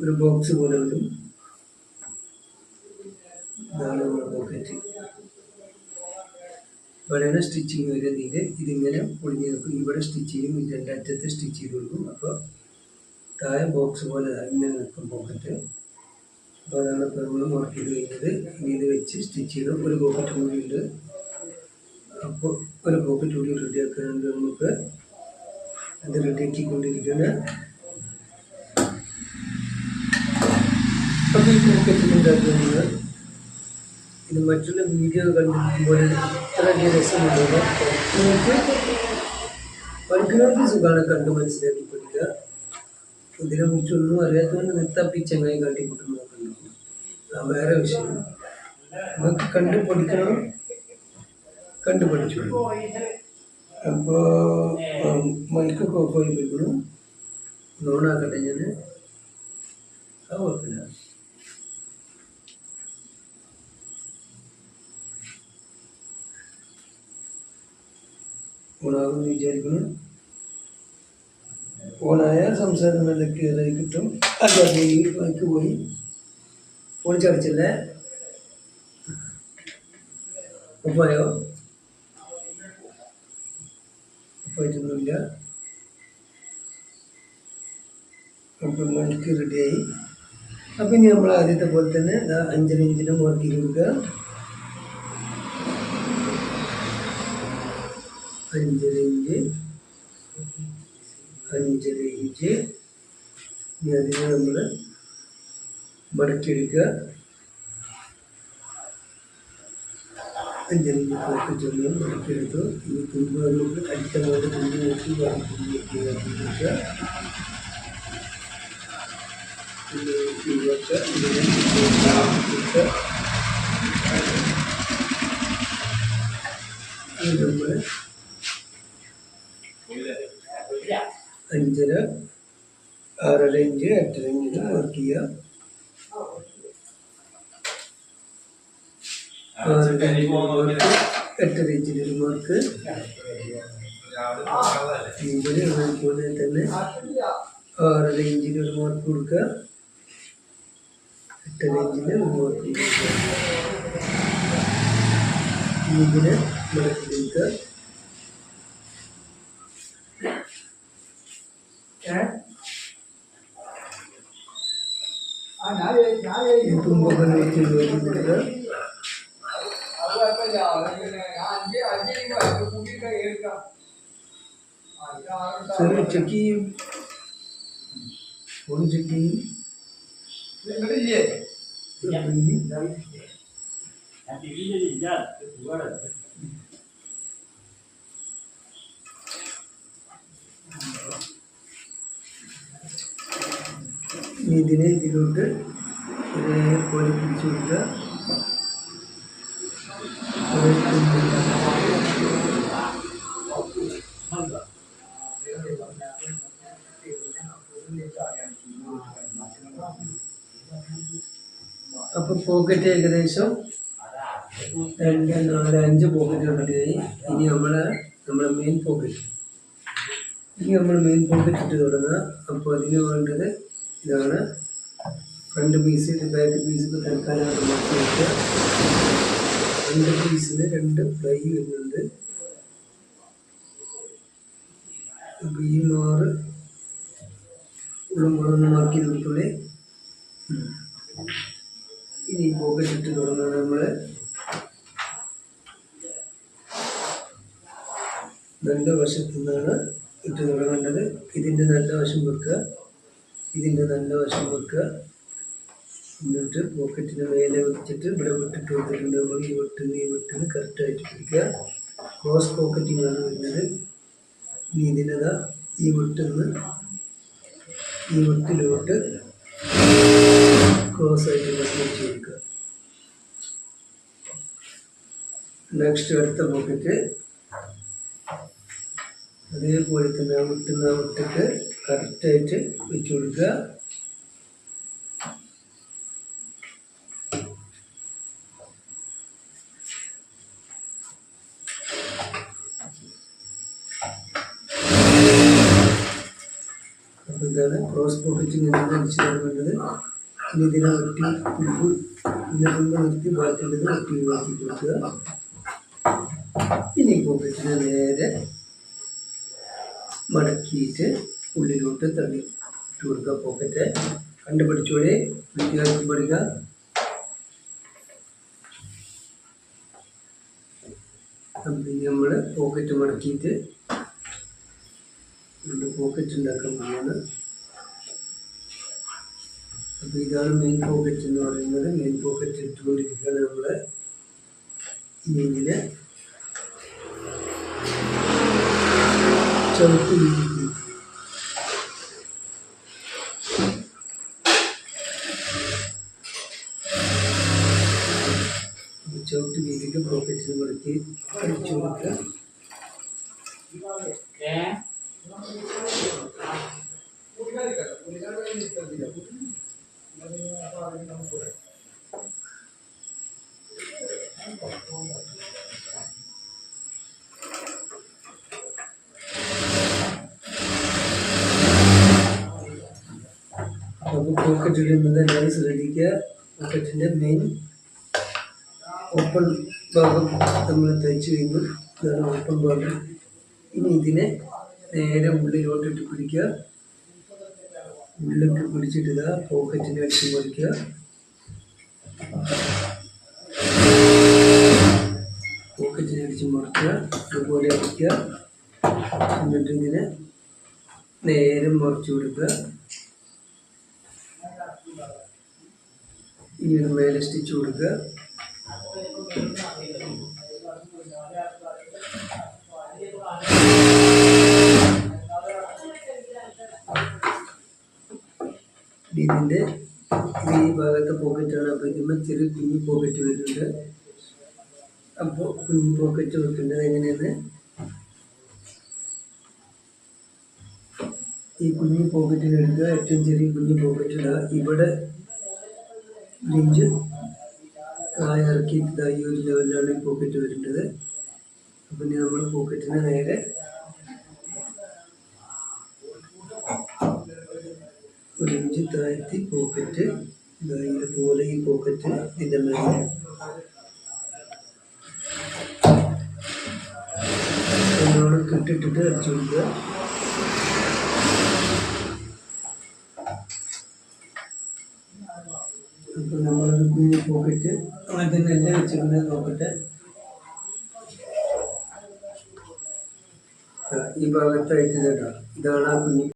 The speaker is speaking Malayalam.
ഒരു ബോക്സ് പോലെ വരും. ഇതാണ് ഇവിടെയാണ് സ്റ്റിച്ചിങ് വരുന്നത് ഇതിങ്ങനെ പൊളിഞ്ഞ് നിൽക്കും. ഇവിടെ സ്റ്റിച്ച് ചെയ്യും ഇതിന്റെ അറ്റത്ത് സ്റ്റിച്ച് ചെയ്ത് കൊടുക്കും. അപ്പോൾ താഴെ ബോക്സ് പോലെ ഇങ്ങനെ നിൽക്കും പോക്കറ്റ് അപ്പോൾ അതാണ് ഇപ്പോൾ നമ്മൾ മാർക്ക് ചെയ്ത് കഴിഞ്ഞത് ഇനി ഇത് വെച്ച് സ്റ്റിച്ച് ചെയ്ത് ഒരു പോക്കറ്റ് കൂടി ഉണ്ട്. അപ്പോൾ ഒരു പോക്കറ്റ് കൂടി റെഡിയാക്കാനുണ്ട് നമുക്ക് അത് റെഡിയാക്കിക്കൊണ്ടിരിക്കുകയാണ് ഈ പോക്കറ്റ് ഇത് മറ്റുള്ള വീഡിയോ കണ്ടിരിക്കുമ്പോൾ ഇത്ര രസമുള്ളത് നിങ്ങൾക്ക് പഠിക്കുന്നവർക്ക് സുഖമാണ് കണ്ട് മനസ്സിലാക്കി പഠിക്കുക ഇതിനെ കുറിച്ചൊന്നും അറിയാത്തതുകൊണ്ട് നിർത്തപ്പി ചങ്ങായി കാട്ടിക്കൂട്ടുന്ന നോക്കുന്നുണ്ട് ആ വേറെ വിഷയം. നമുക്ക് കണ്ടു പഠിക്കണം. കണ്ടു പഠിച്ചു. അപ്പോൾ മൈക്കൊക്കെ ഓഫായി പോയിക്കണം. നോണാക്കട്ടെ ഞാൻ ആ കുഴപ്പമില്ല. ഓണാകുമെന്ന് വിചാരിക്കുന്നു. ഓണായാൽ സംസാരം നല്ല ക്ലിയറായി കിട്ടും? മൈക്ക് പോയി. ഫോൺ ചടിച്ചല്ലേ പോയോ? പോയിട്ടൊന്നുമില്ല. അപ്പം മണിക്ക് റെഡിയായി അപ്പം ഇനി നമ്മൾ ആദ്യത്തെ പോലെ തന്നെ അഞ്ചര ഇഞ്ചിന് ചെയ്ത് കൊടുക്കുക. അഞ്ചര ഇഞ്ച് അഞ്ചര ഇഞ്ച് ഇനി അതിനെ നമ്മൾ മടക്കിയെടുക്കുക. അഞ്ചര ഇഞ്ച് പോക്കറ്റ് ഒന്ന് മടക്കിയെടുത്തു. ഇനി തുമ്പ് നമുക്ക് അടിക്കാൻ വേണ്ടി തുമ്പ് നോക്കി ഇതിലേക്ക് ഇതിനെ നമ്മൾ അഞ്ചര ആറര ഇഞ്ച് എട്ടര ഇഞ്ചിന് വർക്ക് ചെയ്യുക എട്ടര ഇഞ്ചിന് എട്ടര ഇഞ്ചിന് അതുപോലെ തന്നെ. ആറര ഇഞ്ചിന് ഒരു മാർക്ക് കൊടുക്കുക. എട്ടര ഇഞ്ചിന് ഒരു മാർക്ക് കൊടുക്കുക. ഇഞ്ചിന് മടക്കി കൊടുക്കുക. ഈ തുമ്പൊക്കെ നോക്കി നോക്കി കൊടുക്കുക ചെറിയ ചെക്ക് ചെയ്യും ഫോൺ ചെക്ക് ചെയ്യും ഇനി ഇനി ഇതിനെ ഇതിലോട്ട് പോലെ പിടിച്ചു ഒരേ അപ്പൊ പോക്കറ്റ് ഏകദേശം രണ്ട് നാല് അഞ്ച് പോക്കറ്റ് റെഡിയായി ഇനി നമ്മൾ നമ്മുടെ മെയിൻ പോക്കറ്റ് ഇനി നമ്മൾ മെയിൻ പോക്കറ്റ് ഇട്ട് തുടങ്ങുക. അപ്പോൾ അതിന് വേണ്ടത് ഇതാണ്. ഫ്രണ്ട് പീസ് ഇത് ബാക്ക് പീസ് ഇപ്പോൾ തൽക്കാലം മാറ്റി വയ്ക്കുക രണ്ട് പീസിന് രണ്ട് ഫ്ലൈ വരുന്നുണ്ട്. അപ്പോൾ ഈ കൊടുത്തോളേ ഇനി പോക്കറ്റ് ഇട്ട് തുടങ്ങുക നമ്മൾ നല്ല വശത്തു നിന്നാണ് ഇട്ട് തുടങ്ങേണ്ടത്. ഇതിന്റെ നല്ല വശം വെക്കുക. ഇതിന്റെ നല്ല വശം വെക്കുക. എന്നിട്ട് പോക്കറ്റിന് മേലെ വെച്ചിട്ട് ഇവിടെ വിട്ടിട്ട് കൊടുത്തിട്ടുണ്ട്. നമ്മൾ ഈ വെട്ടിന് ഈ വെട്ടിന് കറക്റ്റായിട്ട് പിടിക്കുക. ക്രോസ് പോക്കറ്റിംഗ് ആണ് വരുന്നത്. ഇനി ഇതിനതാ ഈ വെട്ടിന്ന് ഈ വെട്ടിലോട്ട് ക്രോസ് ആയിട്ട് വെച്ച് കൊടുക്കുക. നെക്സ്റ്റ് അടുത്ത പോക്കറ്റ് അതേപോലെ തന്നെ ആ വിട്ടുന്ന വിട്ടിട്ട് കറക്റ്റായിട്ട് വെച്ച് കൊടുക്കുക. ക്രോസ് പോക്കറ്റ് ഇങ്ങനെ അടിച്ചു ഇനി ഇതിനെ ഒട്ടി ഉപ്പ് കൊണ്ട് നിർത്തി ബാക്കിയുള്ളത് ഒട്ടി ഒഴിവാക്കി കൊടുക്കുക. ഇനി പോക്കറ്റിനെ നേരെ മടക്കിയിട്ട് ഉള്ളിലോട്ട് തള്ളി. ഇട്ട് കൊടുക്കുക പോക്കറ്റ് കണ്ടുപിടിച്ചോടെ വിദ്യാർത്ഥി പഠിക്കുക നമ്മൾ പോക്കറ്റ് മടക്കിയിട്ട് നമ്മുടെ പോക്കറ്റ് ഉണ്ടാക്കാൻ പോകുന്നത് അപ്പോൾ ഇതാണ് മെയിൻ പോക്കറ്റ് എന്ന് പറയുന്നത്. മെയിൻ പോക്കറ്റ് ഇട്ടുകൊണ്ടിരിക്കുകയാണ് നമ്മൾ ഇതിനെ ചവിട്ടി വീതിക്ക് പോക്കറ്റിന് മടക്കി അടിച്ചു കൊടുക്കുക അപ്പോൾ പോക്കറ്റ് ഇടുന്നത് എല്ലാവരും ശ്രദ്ധിക്കുക പോക്കറ്റിന്റെ മെയിൻ ഓപ്പൺ ഭാഗം നമ്മൾ തയ്ച്ച് കഴിയുമ്പോൾ ഇതാണ് ഓപ്പൺ ഭാഗം ഇനി ഇതിനെ നേരെ ഉള്ളിലോട്ടിട്ട് പിടിക്കുക. ഉള്ളിട്ട് പിടിച്ചിട്ട് പോക്കറ്റിന് പോക്കറ്റിനെ അടിച്ച് പോക്കറ്റിന് അടിച്ച് മുറിക്കുക. അതുപോലെ അടിക്കുക. എന്നിട്ട് ഇതിനെ നേരെ മുറിച്ചു കൊടുക്കുക. ഇനി ഒരു മേലെ സ്റ്റിച്ച് കൊടുക്കുക. ഇതിന്റെ ഈ ഭാഗത്തെ പോക്കറ്റാണ്. അപ്പോൾ ഇതിന്മേൽ ചെറിയ കുഞ്ഞു പോക്കറ്റ് വരുന്നുണ്ട്. അപ്പോൾ കുഞ്ഞു പോക്കറ്റ് വെക്കേണ്ടത് എങ്ങനെയാണ്? ഈ കുഞ്ഞു പോക്കറ്റിൽ എടുക്കുക ഏറ്റവും ചെറിയ കുഞ്ഞു പോക്കറ്റ് ഇടുക ഇവിടെ ലിഞ്ച് താഴെ ഇറക്കി ഇതാ ഈ ഒരു ലെവലിലാണ് ഈ പോക്കറ്റ് വരേണ്ടത് അപ്പം ഇനി നമ്മൾ പോക്കറ്റിനെ നേരെ ഒരു ഇഞ്ച് താഴ്ത്തി പോക്കറ്റ്. ഇതാ ഇതുപോലെ ഈ പോക്കറ്റ് ഇതിന്റെ മേലെ കെട്ടിട്ടിട്ട് അടിച്ചു കൊടുക്കുക. അപ്പോൾ നമ്മളൊരു കുഞ്ഞു പോക്കറ്റ് അങ്ങനെ തന്നെ എല്ലാം വെച്ചിട്ടുണ്ട് നോക്കട്ടെ ഈ ഭാഗത്തായിട്ട് ഇതാ. ഇതാണ് ആ കുഞ്ഞ്